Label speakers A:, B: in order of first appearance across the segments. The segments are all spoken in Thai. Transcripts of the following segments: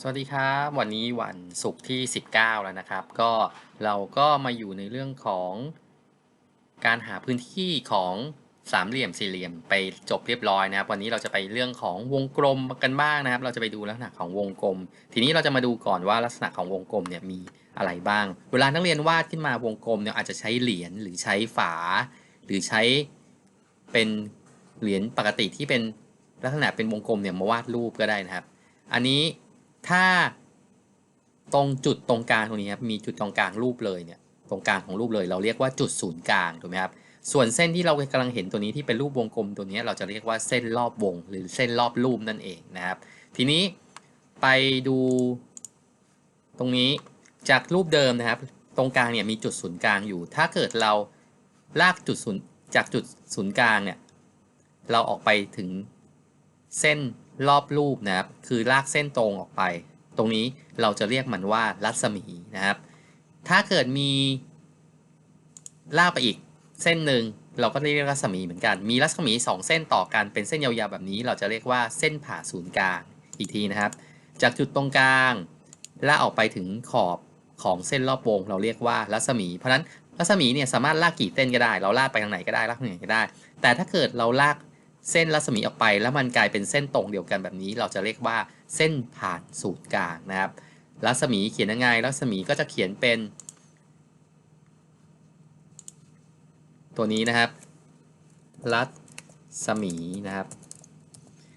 A: สวัสดีครับ วันนี้วันศุกร์ที่ 19 แล้วนะครับ ก็เราก็มาอยู่ในเรื่องของการหาพื้นที่ของสามเหลี่ยมสี่เหลี่ยมไปจบเรียบร้อยนะครับ วันนี้เราจะไปเรื่องของวงกลมกันบ้างนะครับ เราจะไปดูลักษณะของวงกลม ทีนี้เราจะมาดูก่อนว่าลักษณะของวงกลมเนี่ยมีอะไรบ้าง เวลานักเรียนวาดขึ้นมาวงกลมเนี่ยอาจจะใช้เหรียญหรือใช้ฝา หรือใช้เป็นเหรียญปกติที่เป็นลักษณะเป็นวงกลมเนี่ยมาวาดรูปก็ได้นะครับ อันนี้ ถ้าตรงจุดตรงกลางตรงนี้ครับมีจุดตรงกลางรูปเลยเนี่ยตรงกลางของรูปเลย เราเรียกว่าจุดศูนย์กลางถูกไหมครับส่วนเส้นที่เรากำลังเห็นตัวนี้ที่เป็นรูปวงกลมตัวนี้เราจะเรียกว่าเส้นรอบวง หรือเส้นรอบรูปนั่นเองนะครับ ทีนี้ไปดูตรงนี้จากรูปเดิมนะครับ ตรงกลางเนี่ยมีจุดศูนย์กลางอยู่ ถ้าเกิดเราลากจุดศูนย์จากจุดศูนย์กลางเนี่ยเราออกไปถึงเส้น รอบรูปนะครับ คือลากเส้นตรงออกไป ตรงนี้เราจะเรียกมันว่ารัศมีนะครับ ถ้าเกิดมีลากไปอีกเส้นหนึ่งเราก็เรียกรัศมีเหมือนกัน มีรัศมี 2 เส้นต่อกันเป็นเส้นยาวๆแบบนี้ เราจะเรียกว่าเส้นผ่าศูนย์กลางอีกทีนะครับ จากจุดตรงกลางลากออกไปถึงขอบของเส้นรอบวง เราเรียกว่ารัศมี เพราะฉะนั้นรัศมีเนี่ยสามารถลากกี่เส้นก็ได้ เราลากไปทางไหนก็ได้ลากทางไหนก็ได้ แต่ถ้าเกิดเราลาก เส้นรัศมีออกไป แล้วมันกลายเป็นเส้นตรงเดียวกันแบบนี้ เราจะเรียกว่าเส้นผ่านศูนย์กลางนะครับ รัศมีเขียนยังไง รัศมีก็จะเขียนเป็น ตัวนี้นะครับ รัศมีนะครับ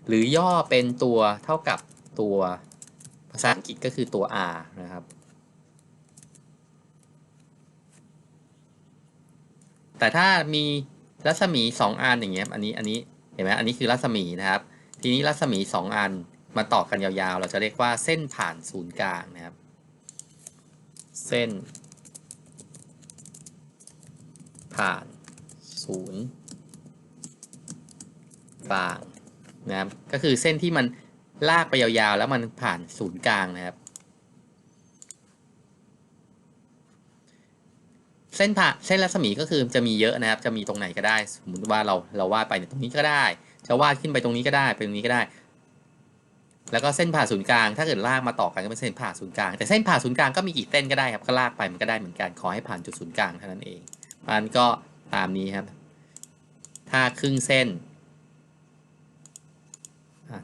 A: หรือย่อเป็นตัวเท่ากับตัวภาษาอังกฤษก็คือตัว r นะครับแต่ถ้ามีรัศมี 2 อันอย่างเงี้ย อันนี้ อันนี้ เห็นไหมอันนี้คือรัศมีนะครับ ทีนี้รัศมี 2 อันมาต่อกันยาวๆ เราจะเรียกว่าเส้นผ่านศูนย์กลางนะครับ เส้น ผ่านศูนย์กลางนะครับ ก็คือเส้นที่มันลากไปยาวๆ แล้วมันผ่านศูนย์กลางนะครับ เส้นผ่าเส้นรัศมีก็คือจะมีเยอะนะครับ จะมีตรงไหนก็ได้ สมมติว่าเราเราวาดไปตรงนี้ก็ได้ จะวาดขึ้นไปตรงนี้ก็ได้ไปตรงนี้ก็ได้ แล้วก็เส้นผ่าศูนย์กลาง ถ้าเกิดลากมาต่อกันก็เป็นเส้นผ่าศูนย์กลาง แต่เส้นผ่าศูนย์กลางก็มีกี่เส้นก็ได้ครับ ก็ลากไปมันก็ได้เหมือนกัน ขอให้ผ่านจุดศูนย์กลางเท่านั้นเองมันก็ตามนี้ครับ ถ้าครึ่งเส้น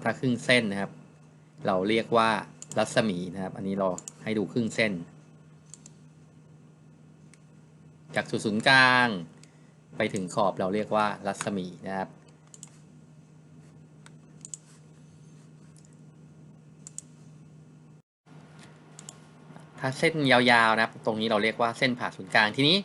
A: ถ้าครึ่งเส้นนะครับ เราเรียกว่ารัศมีนะครับ อันนี้เราให้ดูครึ่งเส้น จากจุดศูนย์กลาง ไปถึงขอบเราเรียกว่ารัศมีนะครับ ถ้าเส้นยาวๆนะครับ ตรงนี้เราเรียกว่าเส้นผ่าศูนย์กลางทีนี้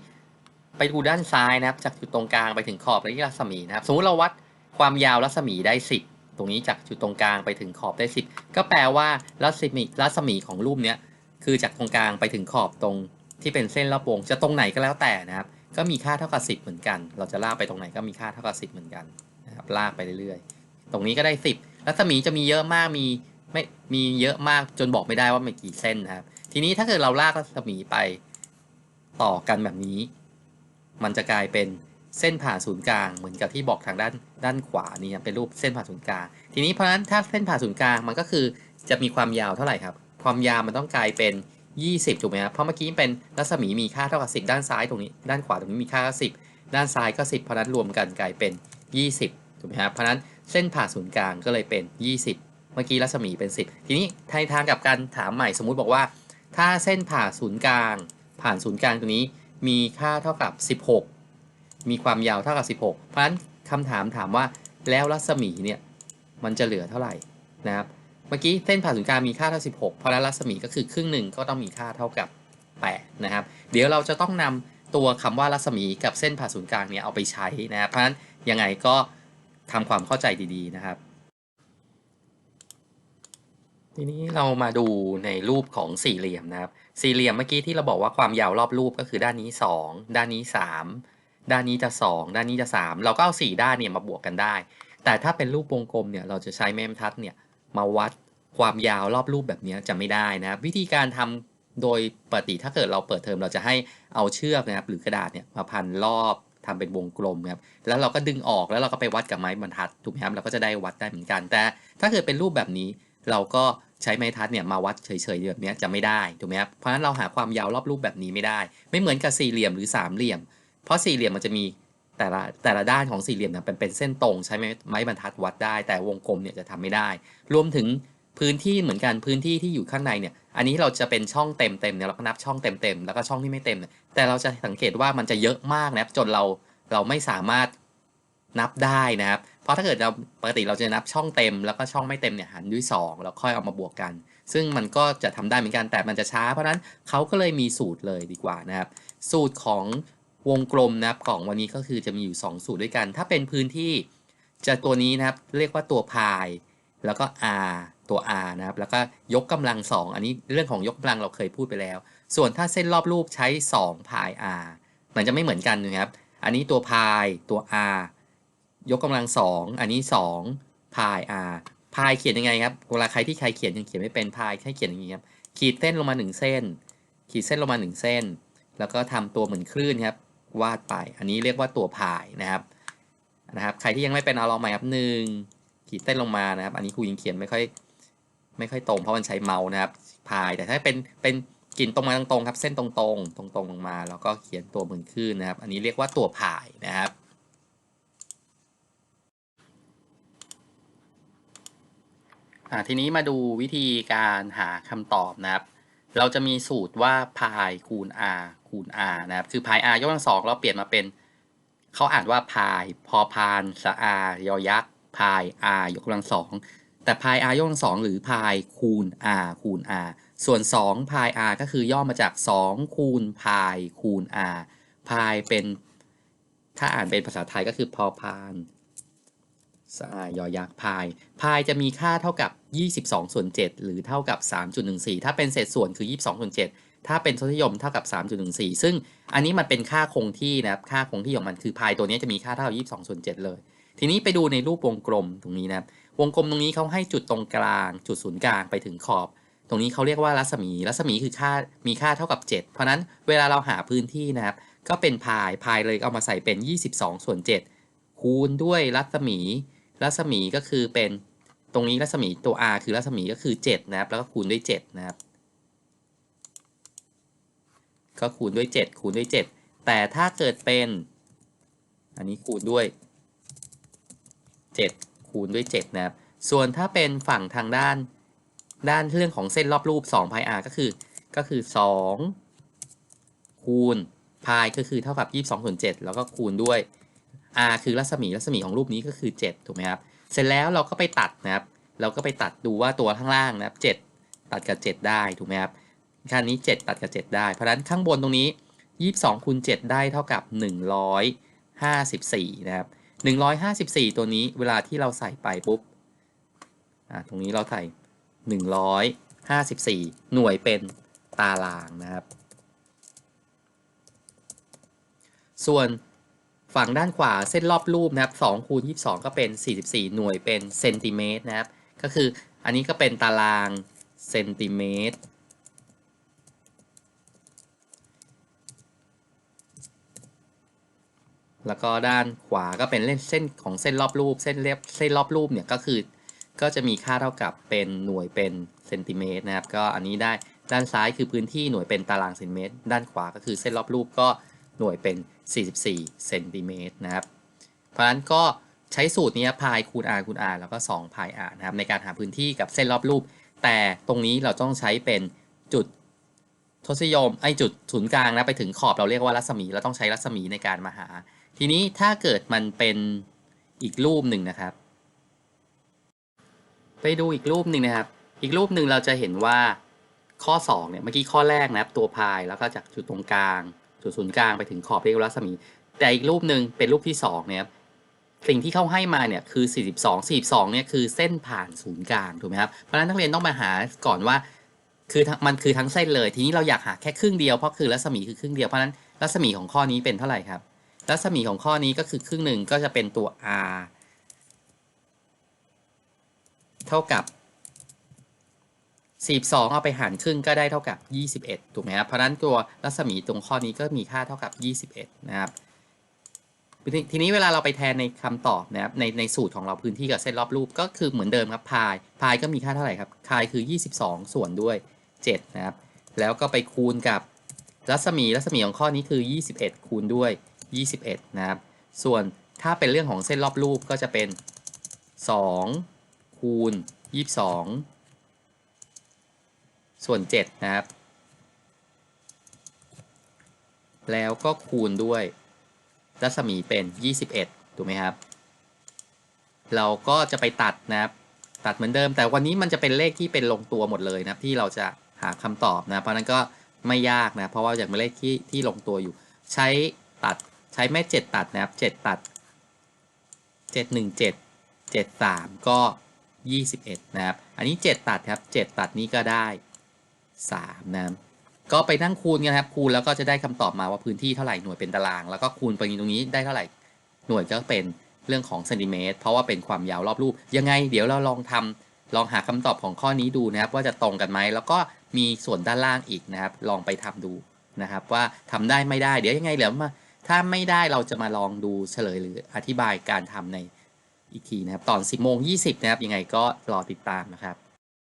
A: ไปดูด้านซ้ายนะครับ จากจุดตรงกลางไปถึงขอบเราเรียกรัศมีนะครับ สมมติเราวัดความยาวรัศมีได้ 10 ตรงนี้จากจุดตรงกลางไปถึงขอบได้ 10 ก็แปลว่ารัศมีรัศมีของรูปเนี้ยคือจากตรงกลางไปถึงขอบตรง ที่เป็นเส้นรอบวงจะตรงไหนก็แล้วแต่นะครับ ก็มีค่าเท่ากับ 10 เหมือนกัน เราจะลากไปตรงไหนก็มีค่าเท่ากับ 10 เหมือนกันนะครับลากไปเรื่อยๆ ตรงนี้ก็ได้ 10 รัศมีจะมีเยอะมากมีไม่มีเยอะมากจนบอกไม่ได้ว่ามีกี่เส้นนะครับ ทีนี้ถ้าเกิดเราลากรัศมีไปต่อกันแบบนี้ มันจะกลายเป็นเส้นผ่าศูนย์กลางเหมือนกับที่บอกทางด้านด้านขวานี่เป็นรูปเส้นผ่าศูนย์กลาง ทีนี้เพราะฉะนั้นถ้าเส้นผ่าศูนย์กลางมันก็คือจะมีความยาวเท่าไหร่ครับ ความยาวมันต้องกลายเป็น 20ถูกไหมครับเพราะเมื่อกี้เป็นรัศมีมีค่าเท่ากับ 10 ด้านซ้ายตรงนี้ ด้านขวาตรงนี้มีค่าก็10 ด้านซ้ายก็ 10 เพราะนั้นรวมกันกลายเป็น 20ถูกไหมครับเพราะฉะนั้นเส้นผ่าศูนย์กลางก็เลยเป็น 20 เมื่อกี้รัศมีเป็น 10 ทีนี้ทางทางกับการถามใหม่สมมุติบอกว่า ถ้าเส้นผ่าศูนย์กลาง ผ่านศูนย์กลางตรงนี้มีค่าเท่ากับ 16 มีความยาวเท่ากับ 16 เพราะฉะนั้นคำถามถามว่าแล้วรัศมีเนี่ยมันจะเหลือเท่าไหร่นะครับ เมื่อกี้เส้นผ่าศูนย์กลางมีค่าเท่า 16 เพราะนั้นรัศมีก็คือครึ่งหนึ่งก็ต้องมีค่าเท่ากับ8นะครับ เดี๋ยวเราจะต้องนำตัวคำว่ารัศมีกับเส้นผ่าศูนย์กลางเนี่ยเอาไปใช้นะครับ เพราะฉะนั้นยังไงก็ทำความเข้าใจดีๆนะครับ ทีนี้เรามาดูในรูปของสี่เหลี่ยมนะครับ สี่เหลี่ยมเมื่อกี้ที่เราบอกว่าความยาวรอบรูปก็คือด้านนี้ 2 ด้านนี้ 3 ด้านนี้จะ 2 ด้านนี้จะ 3 เราก็เอา4ด้านเนี่ยมาบวกกันได้ แต่ถ้าเป็นรูปวงกลมเนี่ยเราจะใช้แม่บรรทัดเนี่ย มาวัดความยาวรอบรูปแบบนี้จะไม่ได้นะครับ วิธีการทำโดยปกติถ้าเกิดเราเปิดเทอมเราจะให้เอาเชือกนะครับหรือกระดาษเนี่ยมาพันรอบทำเป็นวงกลมครับแล้วเราก็ดึงออกแล้วเราก็ไปวัดกับไม้บรรทัดถูกไหมครับเราก็จะได้วัดได้เหมือนกัน แต่ถ้าเกิดเป็นรูปแบบนี้เราก็ใช้ไม้ทัดเนี่ยมาวัดเฉยๆแบบนี้จะไม่ได้ถูกไหมครับเพราะฉะนั้นเราหาความยาวรอบรูปแบบนี้ไม่ได้ ไม่เหมือนกับสี่เหลี่ยมหรือสามเหลี่ยม เพราะสี่เหลี่ยมมันจะมี แต่ละแต่ละด้านของสี่เหลี่ยมเนี่ยเป็นเป็นเส้นตรงใช้ไม้ไม้บรรทัดวัดได้ แต่วงกลมเนี่ยจะทำไม่ได้ รวมถึงพื้นที่เหมือนกันพื้นที่ที่อยู่ข้างในเนี่ย อันนี้เราจะเป็นช่องเต็มเต็มเนี่ยเราก็นับช่องเต็มเต็มแล้วก็ช่องที่ไม่เต็มเนี่ยแต่เราจะสังเกตว่ามันจะเยอะมากนะครับจนเราเราไม่สามารถนับได้นะครับ เพราะถ้าเกิดเราปกติเราจะนับช่องเต็ม แล้วก็ช่องไม่เต็มเนี่ยหารด้วย 2 แล้วค่อยเอามาบวกกัน ซึ่งมันก็จะทำได้เหมือนกันแต่มันจะช้า เพราะนั้นเขาก็เลยมีสูตรเลยดีกว่านะครับ สูตรของ วงกลมนะครับของวันนี้ก็คือจะมีอยู่ 2 สูตรด้วยกัน ถ้าเป็นพื้นที่จะตัวนี้นะครับเรียกว่าตัวพาย แล้วก็ r ตัว r นะครับแล้วก็ยกกำลัง 2 อันนี้เรื่องของยกกำลังเราเคยพูดไปแล้ว ส่วนถ้าเส้นรอบรูปใช้2พาย r มันจะไม่เหมือนกันนะครับ อันนี้ตัวพายตัว r ยกกำลัง 2 อันนี้2พาย r พายเขียนยังไงครับเวลาใครที่ใครเขียนยังเขียนไม่เป็นพายให้เขียนอย่างนี้ครับขีดเส้นลงมา 1 เส้น ขีดเส้นลงมา 1 เส้น แล้วก็ทำตัวเหมือนคลื่นครับ วาดไป อันนี้เรียกว่าตัวพายนะครับนะครับ ใครที่ยังไม่เป็นเอาลองใหม่ครับหนึ่งขีดเส้นลงมานะครับ อันนี้ครูยังเขียนไม่ค่อยไม่ค่อยตรงเพราะมันใช้เมาส์นะครับพายแต่ถ้าเป็นเป็นกินตรงมาตรงๆครับ เส้นตรงๆ ตรงๆลงมา แล้วก็เขียนตัวเหมือนคลื่นนะครับ อันนี้เรียกว่าตัวพายนะครับทีนี้มาดูวิธีการหาคำตอบนะครับ เราจะมีสูตรว่าพายคูณ r คูณ r นะครับคือพาย r ยกกำลังสองเราเปลี่ยนมาเป็นเขาอ่านว่าพายพอพานสะอายอยักษ์พาย r ยกกำลังสองแต่พาย r ยกกำลังสองหรือพายคูณ r คูณ r ส่วน2พาย r ก็คือย่อมาจาก 2 คูณพายคูณ r พายเป็น ถ้าอ่านเป็นภาษาไทยก็คือพอพานสะอายอยักษ์พาย พายจะมีค่าเท่ากับ 22 ส่วน 7 หรือเท่ากับ 3.14 ถ้าเป็นเศษส่วนคือ 22 ส่วน 7 ถ้าเป็นทศนิยมเท่ากับ 3.14 ซึ่งอันนี้มันเป็นค่าคงที่นะครับ ค่าคงที่ของมันคือพายตัวนี้จะมีค่าเท่ากับ22ส่วน7เลย ทีนี้ไปดูในรูปวงกลมตรงนี้นะครับวงกลมตรงนี้เขาให้จุดตรงกลาง จุดศูนย์กลางไปถึงขอบ ตรงนี้เขาเรียกว่ารัศมี รัศมีคือค่า มีค่าเท่ากับ 7 เพราะฉะนั้นเวลาเราหาพื้นที่นะครับ ก็เป็นพาย พายเลยเอามาใส่เป็น 22 ส่วน 7 คูณด้วยรัศมี รัศมีก็คือเป็น ตรงนี้รัศมีตัว r คือรัศมีก็คือ 7 นะครับ แล้วก็คูณด้วย 7 นะครับ ก็คูณด้วย 7 คูณด้วย 7 แต่ถ้าเกิดเป็น อันนี้คูณด้วย 7 คูณด้วย 7 นะครับ ส่วนถ้าเป็นฝั่งทางด้านด้านเรื่องของเส้นรอบรูป2พาย r ก็คือก็คือ 2 คูณพายก็คือเท่ากับ 22ส่วน7แล้วก็คูณด้วย r คือรัศมีรัศมีของรูปนี้ก็คือ 7 ถูกไหมครับ เสร็จแล้วเราก็ไปตัดนะครับ เราก็ไปตัดดูว่าตัวข้างล่างนะครับ 7 ตัดกับ 7 ได้ถูกไหมครับ ค่านี้ 7 ตัดกับ 7 ได้ เพราะฉะนั้นข้างบนตรงนี้ 22คูณ7ได้เท่ากับ 154 นะครับ 154 ตัวนี้เวลาที่เราใส่ไปปุ๊บตรงนี้เราใส่ 154 หน่วยเป็นตารางนะครับ ส่วนฝั่งด้านขวาเส้นรอบรูปนะครับ2คูณ22 ก็เป็น 44 หน่วยเป็นเซนติเมตรนะครับ ก็คืออันนี้ก็เป็นตารางเซนติเมตร แล้วก็ด้านขวาก็เป็นเล่นเส้นของเส้นรอบรูป เส้นเรียบเส้นรอบรูปเนี่ยก็คือก็จะมีค่าเท่ากับเป็นหน่วยเป็นเซนติเมตรนะครับ ก็อันนี้ได้ด้านซ้ายคือพื้นที่หน่วยเป็นตารางเซนติเมตร ด้านขวาก็คือเส้นรอบรูปก็หน่วยเป็น 44 เซนติเมตรนะครับ เพราะฉะนั้นก็ใช้สูตรนี้พายคูณ r คูณ r แล้วก็2พาย r นะครับในการหาพื้นที่กับเส้นรอบรูป แต่ตรงนี้เราต้องใช้เป็นจุดทศนิยมไอจุดศูนย์กลางนะไปถึงขอบเราเรียกว่ารัศมี เราต้องใช้รัศมีในการมาหา ทีนี้ถ้าเกิดมันเป็นอีกรูปหนึ่งนะครับ ไปดูอีกรูปหนึ่งนะครับ อีกรูปหนึ่งเราจะเห็นว่าข้อ2เนี่ยเมื่อกี้ข้อแรกนะครับ ตัวพายแล้วก็จากจุดตรงกลาง จุดศูนย์กลางไปถึงขอบเรียกว่ารัศมี แต่อีกรูปหนึ่งเป็นรูปที่2เนี่ยสิ่งที่เขาให้มาเนี่ยคือ 42 42เนี่ยคือเส้นผ่านศูนย์กลางถูกไหมครับเพราะฉะนั้นนักเรียนต้องมาหาก่อนว่าคือมันคือทั้งเส้นเลย ทีนี้เราอยากหาแค่ครึ่งเดียวเพราะคือรัศมีคือครึ่งเดียวเพราะฉะนั้นรัศมีของข้อนี้เป็นเท่าไหร่ครับ รัศมีของข้อนี้ก็คือครึ่งหนึ่งก็จะเป็นตัว r เท่ากับ 42 เอาไปหารครึ่งก็ได้เท่ากับ 21 ถูกไหมครับ เพราะนั้นตัวรัศมีตรงข้อนี้ก็มีค่าเท่ากับ 21 นะครับ ทีนี้เวลาเราไปแทนในคำตอบนะครับ ในในสูตรของเราพื้นที่กับเส้นรอบรูปก็คือเหมือนเดิมครับพายพายก็มีค่าเท่าไหร่ครับพายคือ 22 ส่วนด้วย 7 นะครับ แล้วก็ไปคูณกับรัศมีรัศมีของข้อนี้คือ 21 คูณด้วย 21 นะครับ ส่วนถ้าเป็นเรื่องของเส้นรอบรูปก็จะเป็น 2 คูณ 22 ส่วน 7 นะครับ แล้วก็คูณด้วย รัศมีเป็น 21 ถูกไหมครับ เราก็จะไปตัดนะครับ ตัดเหมือนเดิม แต่วันนี้มันจะเป็นเลขที่เป็นลงตัวหมดเลยนะครับ ที่เราจะหาคำตอบนะ เพราะนั้นก็ไม่ยากนะ เพราะว่าอย่างเป็นเลขที่ที่ลงตัวอยู่ ใช้ตัด ใช้แม่7ตัดนะครับ7ตัด717 73ก็21นะครับ อันนี้7ตัดครับ7ตัดนี้ก็ได้3นะครับก็ไปนั่งคูณกันครับคูณแล้วก็จะได้คำตอบมาว่าพื้นที่เท่าไหร่หน่วยเป็นตาราง แล้วก็คูณไปตรงนี้ได้เท่าไหร่หน่วยก็เป็นเรื่องของเซนติเมตรเพราะว่าเป็นความยาวรอบรูป ยังไงเดี๋ยวเราลองทำลองหาคำตอบของข้อนี้ดูนะครับ ว่าจะตรงกันไหมแล้วก็มีส่วนด้านล่างอีกนะครับ ลองไปทำดูนะครับ ว่าทำได้ไม่ได้เดี๋ยวยังไงเดี๋ยวมา ถ้าไม่ได้เราจะมาลองดูเฉลยหรืออธิบายการทำในอีกทีนะครับ ตอน 10โมง20 นะครับ ยังไงก็รอติดตามนะครับ